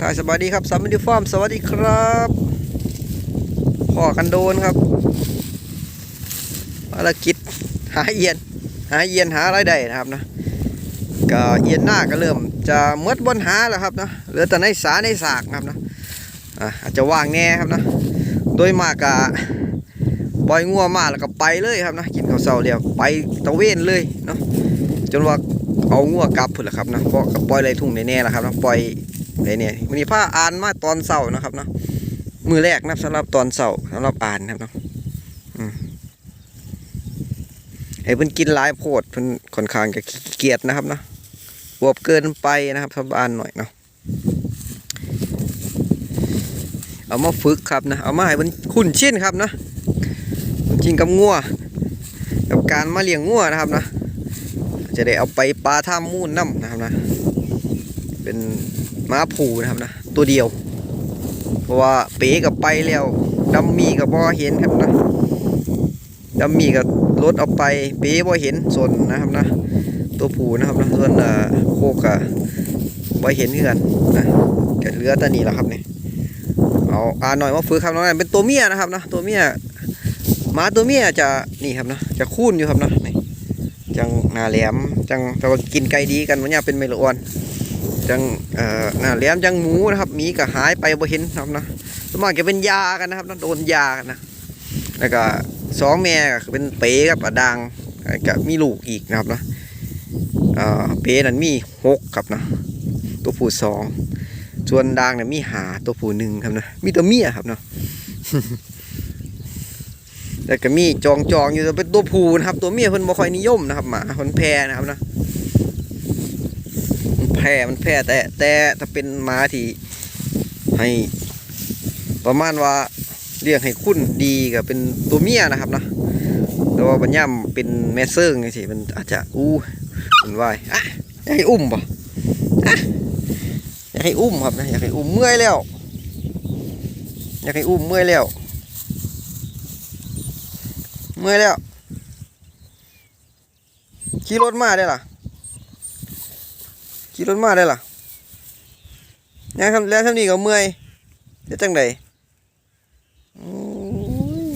ถ่ายสวัสดีครับสามิดิฟอร์มสวัสดีครับพ่อกันโดนครับภารกิจหาเอียนหาเอียนหาอะไรได้นะครับนะก็เอียนหน้าก็เริ่มจะหมดบนหาแล้วครับนะเหลือแต่ในสาในสากนะครับนะอาจจะว่างแน่ครับนะโดยมากก็ปล่อยงัวมาแล้วก็ไปเลยครับนะกินข้าวเช้าเดียวไปตะเวนเลยเนาะจนว่าเอางัวกลับพุ่นละครับนะเพราะปล่อยไรทุ่งแน่ๆแล้วครับนะปล่อย ไรเนี่ยวันนี้ผ้าอ่านมาตอนเสาร์นะครับเนาะมือแรกนะสำหรับตอนเสาร์สำหรับอ่านนะครับเนาะไอ้เพิ่นกินหลายโพดเพิ่นค่อนข้างจะเกียจนะครับเนาะบวบเกินไปนะครับสำหรับอ่านหน่อยเนาะเอามาฝึกครับนะเอามาให้มันคุ้นชินครับนะคุ้นชินกับงัวกับการมาเลี้ยงงัวนะครับนะจะได้เอาไปปลาท่ามูนน้ำนะครับนะเป็น ม้าผูนะครับนะตัวเดียว เพราะว่าเป๋กับไปแล้วดัมมี่กับบ่เห็นครับนะดัมมี่กับรถเอาไปเป๋บ่เห็นส่วนนะครับนะ ตัวผูนะครับนะส่วนโคกอะบ่เห็นเพื่อนนะก็เหลือตานีแหละครับเนี่ยเอาอ่าหน่อยมาฝึกครับน้องแอนเป็นตัวเมียนะครับนะตัวเมียหมาตัวเมียจะนี่ครับนะจะคูนอยู่ครับนะนี่จังนาแหลมจังแต่ว่ากินไก่ดีกันวันนี้เป็นเมลออน จังเอ่อหน้าแหลมจังหมูนะครับหมีก็หายไปบ่เห็นครับนะสวนมากจะเป็นยากันนะครับนะโดนยากันนะแล้วก็สองแม่ก็เป็นเป๋กับอดางก็มีลูกอีกนะครับนะเอ่อเป๋นั่นมีหกครับนะตัวผู้สองส่วนดางเนี่ยมีหาตัวผู้หนึ่งครับนะมีตัวเมียครับเนาะแล้วก็มีจองจองอยู่แต่เป็นตัวผู้นะครับ ตัวเมียเพิ่นบ่ค่อยนิยมนะครับหมาเพิ่นแพ้นะครับนะ แพ้มันแพ้แต่แต่ถ้าเป็นหมาที่ให้ ประมาณว่าเลี้ยงให้คุณดีก็เป็นตัวเมียนะครับนะแต่ว่าบัญญัมเป็นแม่เซิงจังซี่มันอาจจะอู้มันวายอะอยากให้อุ้มป่ะอะอยากให้อุ้มครับนะอยากให้อุ้มเมื่อยแล้ว อยากให้อุ้มเมื่อยแล้ว เมื่อยแล้วขี่รถมาได้ล่ะ ขี่รถมาได้ล่ะยังทำแล้วทำนี่ก็เมื่อยจะจังใดโอ้ย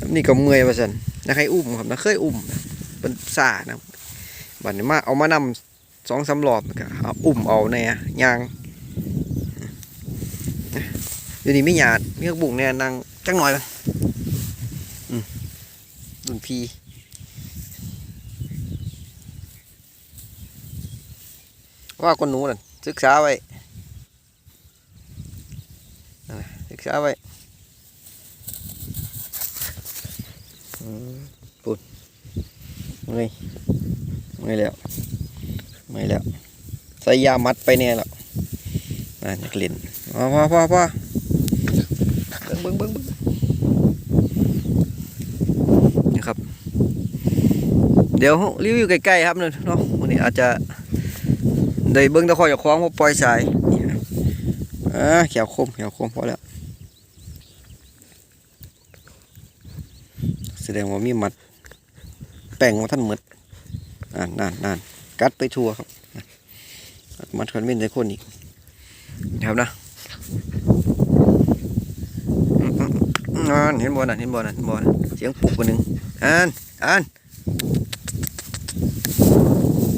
ทำนี่ก็เมื่อยว่าสันนะใครอุ้มครับนะเคยอุ้มนะเป็นสานะบัดนี้มาเอามานำสองสามรอบก็เอาอุ้มเอาแน่ยางอยู่นี่ไม่หยาดมีกระบุกเนี่ยนางจังหน่อยกันรุ่นพี ว่าคนหนูนั่นศึกษาไว้ศึกษาไว้อืมปุ่นไม่ไม่แล้วไม่แล้วใส่ยามัดไปเนี่ยแล้วน่าจะเล่นพอพอพอพอเบิ้งเบิ้งเบิ้งเนี่ครับ เดี๋ยวรีวิวใกล้ๆครับเนาะวันนี้อาจจะ ได้เบิ้งตะคอยจากคล้องมาปล่อยสายนี่ครับอ่าเขียวคมเขียวคมพอแล้วแสดงว่ามีมัด แป้งมาท่านหมดอ่านนานนานกัดไปทั่วครับ มัดคนเม่นใส่คนอีกครับนะอืมอืมอืมอ่นเห็นบอลน่ะเห็นบอลน่ะเห็นบอลน่ะเสียงปลุกคนหนึ่งอ่านอ่าน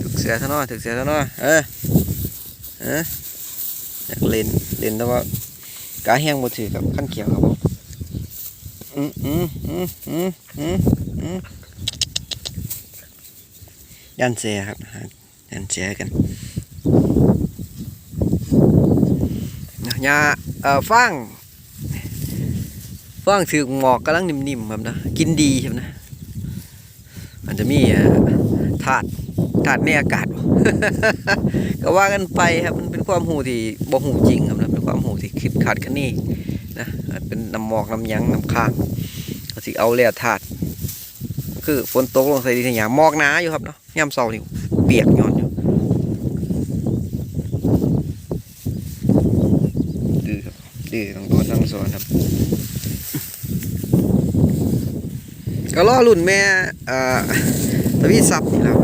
ถึก เสียซะหน่อยถึกเสียซะหน่อยเออเอออยากเล่นเล่นแต่ว่ากาแห้งบ่ถือกับขั้นเขียวครับผมอืมอืมอืมอืมอืมอืมยันเสียครับยันเสียกันนะยาเอ่อฟางฟางถือหมอกกำลังนิ่มๆครับนะกินดีใช่ไหมนะมันจะมีถาด ถาดในอากาศ ก็ว่ากันไปครับมันเป็นความหูที่บ่หูจริงครับนะเป็นความหูที่คิดขาดกันนี่นะเป็นน้ำหมอกน้ำยังน้ำค้างก็สิเอาแล้วถาดคือฝนตกลงใส่ดินอย่างหมอกหนาอยู่ครับเนาะยามเช้านี่เปียกย้อนอยู่ดื้อครับดื้อต้องโดนทั้งสอนครับก็รอรุ่นแม่เอ่อทวีศัพท์นี่แล้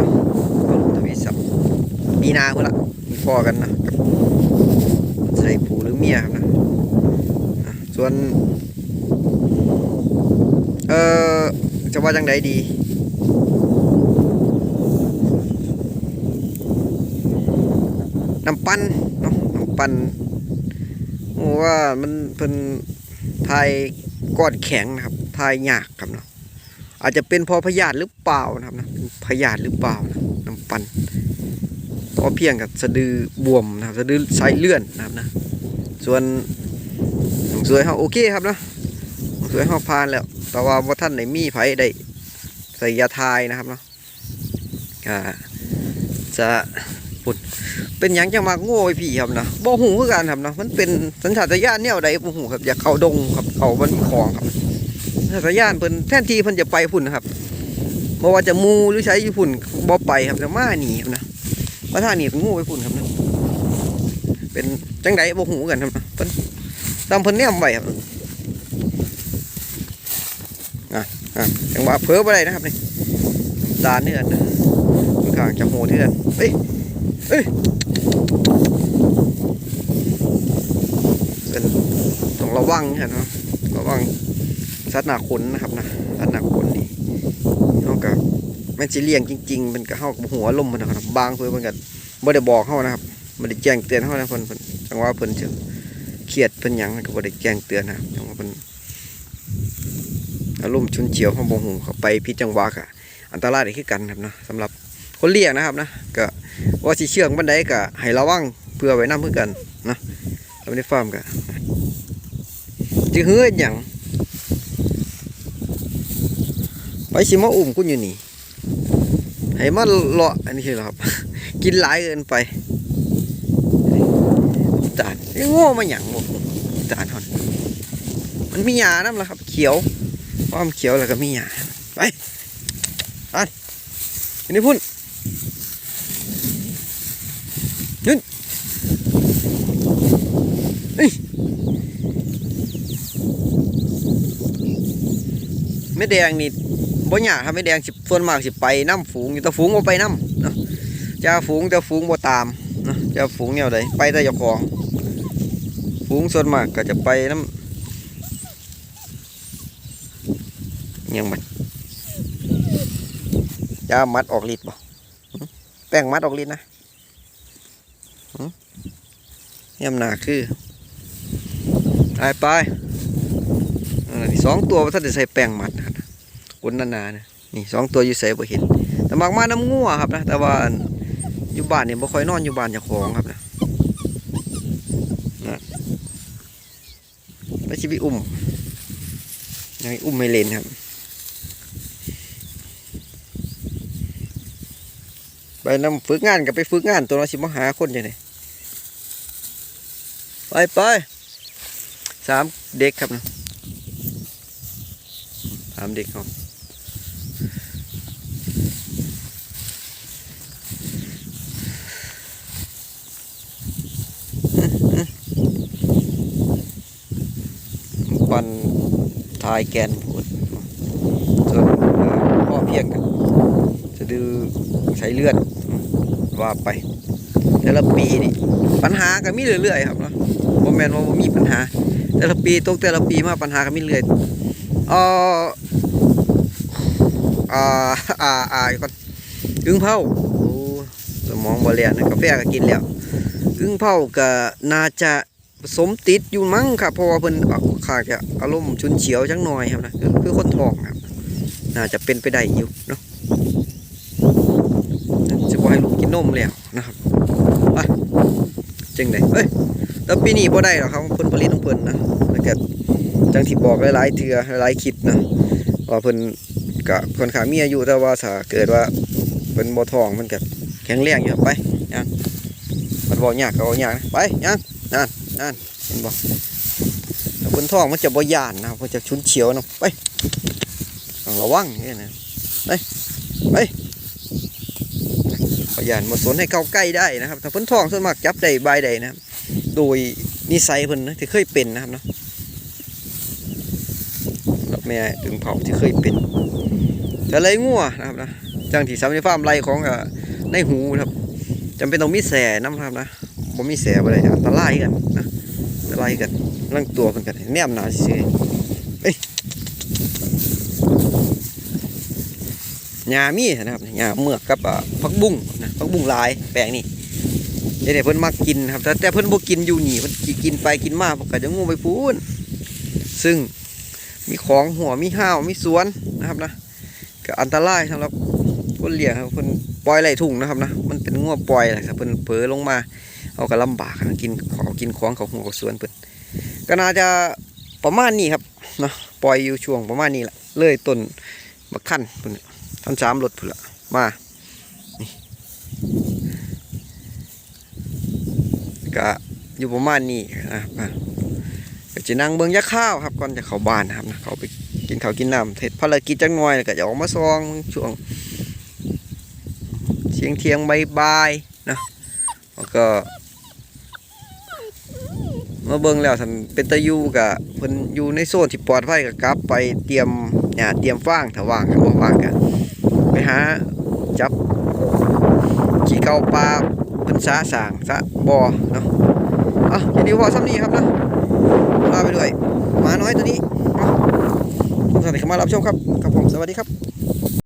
วทวีนาพื่อละมีฟอกันนะกับรือเมียครับนะส่วนเออจะว่าจังไดดีน้ำปั้นเนาะน้ำปั้นว่ามันเป็นทายก้อนแข็งนะครับทายยากครับเนาะอาจจะเป็นพอพยาธิหรือเปล่านะครับนะพยาธิหรือเปล่านะน้ำปั้น ต่อเพียงกับสะดือบวมนะครับสะดือสายเลื่อนนะครับนะส่วนสวยเขาโอเคครับเนาะสวยเขาพานแล้ว แต่ว่าว่าท่านไหนมีไผได้ใส่ยาทายนะครับเนาะจะปุดเป็นยังจะมาโง่ไอพี่ครับนะบ่หูคือกันครับนะมันเป็นสัญชาตญาณแนวใดบ่หูครับอยากเข้าดงครับเขามันมีของครับสัญชาตญาณเพิ่นแทนที่เพิ่นจะไปพุ่นนะครับบ่ว่าจะมูหรือใช้อยู่พุ่นบ่ไปครับจะมาหนีครับนะ มาทางนี้ก็โง่ไปพุ่นครับนะเป็นจังไดบ่หูกันครับนะเพิ่นตามเพิ่นแนมไว้ครับอะอะจังหวะเพ้อไปได้นะครับนี่น้ำตาเนื้อนะค่อนข้างจะโหดเถื่อนเฮ้ยเฮ้ยเป็นต้องระวังเห็นเนาะระวังสัตว์หนาขนนะครับนะสัตว์หนาขนนี่นอกจาก แม่นสิเลี้ยงจริงๆมันก็เข้ากับหัวลมมันนะครับบางเพื่อมันก็บ่ได้บอกเขานะครับบ่ได้แจ้งเตือนเขานะเพิ่นเพิ่นจังหวะเพิ่นจะเครียดเพิ่นหยังก็บ่ได้แจ้งเตือนนะครับจังหวะเพิ่นอารมณ์ชุนเฉียวของบงหูเขาไปพิจังหวะกะอันตรายได้คือกันครับนะสำหรับคนเลี้ยงนะครับนะก็ว่าสิเชื่องบันไดก็ให้ระวังเพื่อไว้นำเพื่อกันนะทำในฟาร์มก็จะเฮือดยังไปสิมาอุ้มคุณอยู่นี่ ให้มาเลาะอันนี้คือหรอครับ กินหลายเกินไปจานไอ้โง่มาหยั่งบ่จานเขานี่มันมีหยาน้ำละครับ เขียวความเขียวแล้วก็มีหยาไปอันอันนี้พุ่นยืนเฮ้ยไม่แดงนี่ บ่หยาครับไม่แดงสิส่วนมากสิไปน้ำฝูงอยู่แต่ฝูงบ่ไปน้ำเนาะจะฝูงแต่ฝูงบ่ตามเนาะจะฝูงแนวใดไปแต่เจ้าของ ฝูงส่วนมากก็จะไปน้ำยังมันยามัดออกฤทธิ์บ่แป้งมัดออกฤทธิ์นะหึยหนาคือไปไปสองตัวว่าถ้าจะใส่แป้งมัดครับ กุนนานาเนี่ยนี่สองตัวอยู่ใส่บ่เห็น แต่มากมาน้ำงัวครับนะแต่ว่าอยู่บ้านเนี่ยบ่ค่อยนอนอยู่บ้านเจ้าของครับนะนะแล้วชีวิอุ้มยังอุ้มไม่เล่นครับ ไปนำฝึกงานกับไปฝึกงานตัวเราสิมาหาคนยังไงไปไปสามเด็กครับนะสามเด็กครับันทายแกนพูดส่วนเอ่อพ่อเพียงกันจะดือใช้เลือดว่าไป แต่ละปีนี่ปัญหาก็มีเรื่อยๆครับเนาะบ่แมนว่ามีปัญหา แต่ละปีตกแต่ละปีมาปัญหาก็มีเรื่อยเอ่ออ่าอ่าอ่าก่อนอึ้งเผาโอ้สมองบ่เลียนกาแฟก็กินแล้วอึ้งเผาก็น่าจะ ผสมติดอยู่มั้งครับเพราะว่าเพิ่นขาดจะอารมณ์ชุนเฉียวจังหน่อยครับนะคือคือคนทองครับน่าจะเป็นไปได้อยู่เนาะจะบ่ให้ลูกกินนมแล้วนะครับไปจังไดเอ้ยแล้วปีนี้บ่ได้หรอกครับผลผลิตของเพิ่นนะแล้วก็จังที่บอกหลายๆเทือหลายๆคลิปนะว่าเพิ่นก็ค่อนข้างมีอายุแต่ว่าถ้าเกิดว่าเพิ่นบ่ทองมันก็แข็งแรงอยู่ไปยังมันบ่ยากก็บ่ยากนะไปยังนั่น นั่นเห็นบ่ถ้าเพิ่นท้องมันจะบ่ยานนะมันจะชุนเฉียวนะไปต้องระวังนี่นะไปไปขยันมาสนให้เข้าใกล้ได้นะครับถ้าเพิ่นท้องส่วนมากจับได้บายได้นะครับโดยนิสัยเพิ่นนะที่เคยเป็นนะครับเนาะรับแม่ถึงเผาที่เคยเป็นจะเลยงัวนะครับนะจังที่สามในฟาร์มไรของในหูนะครับจำเป็นต้องมีแสน้ำครับนะบ่มีแสบ่ได้อันตรายกัน ไรกันร่างตัวเพิ่นกันแนมหนาซื่อเอ้ยหญ้ามีนะครับหญ้าเมือกกับผักบุ้งนะผักบุ้งลายแปลงนี่เดี๋ยวเพิ่นมักกินครับแต่แต่เพิ่นบ่กินอยู่นี่เพิ่นกินไปกินมาเพิ่นก็จะงูไปพูนซึ่งมีของหัวมีห้าวมีสวนนะครับนะก็อันตรายสำหรับคนเลี้ยงครับเพิ่นปล่อยไหลทุ่งนะครับนะมันเป็นงัวปล่อยแหละครับเพิ่นเผลอลงมา เขาก็ลำบากกินขอกินของเขาหัวสวนเพิ่นก็น่าจะประมาณนี้ครับเนาะปล่อยอยู่ช่วงประมาณนี้แหละเลยต้นบักขั้นเพิ่นท่านสามรถเพิ่นละมาก็อยู่ประมาณนี้นะครับก็จะนั่งเบิ่งยาข้าวครับก่อนจะเข้าบ้านนะครับนะเขาไปกินข้าวกินน้ำเสร็จภารกิจจังหน่อยก็จะออกมาซองช่วงเที่ยงเทียงๆบ่ายๆนะแล้วก็ มาเบิ่งแล้วท่านเป็นตะยูกับเพิ่นอยู่ในโซนที่ปลอดภัยก็กลับ ไปเตรียมเนี่ยเตรียมฟางถ้าว่างกันบ่ว่างกันไปหาจับขี้เก่าปลาเพิ่นสาสางสะบ่อเนาะอะยินดีว่าซ้ำนี้ครับนะลาไปด้วยหมาน้อยตัวนี้เนาะสวัสดีครับมารับชมครับครับผมสวัสดีครับ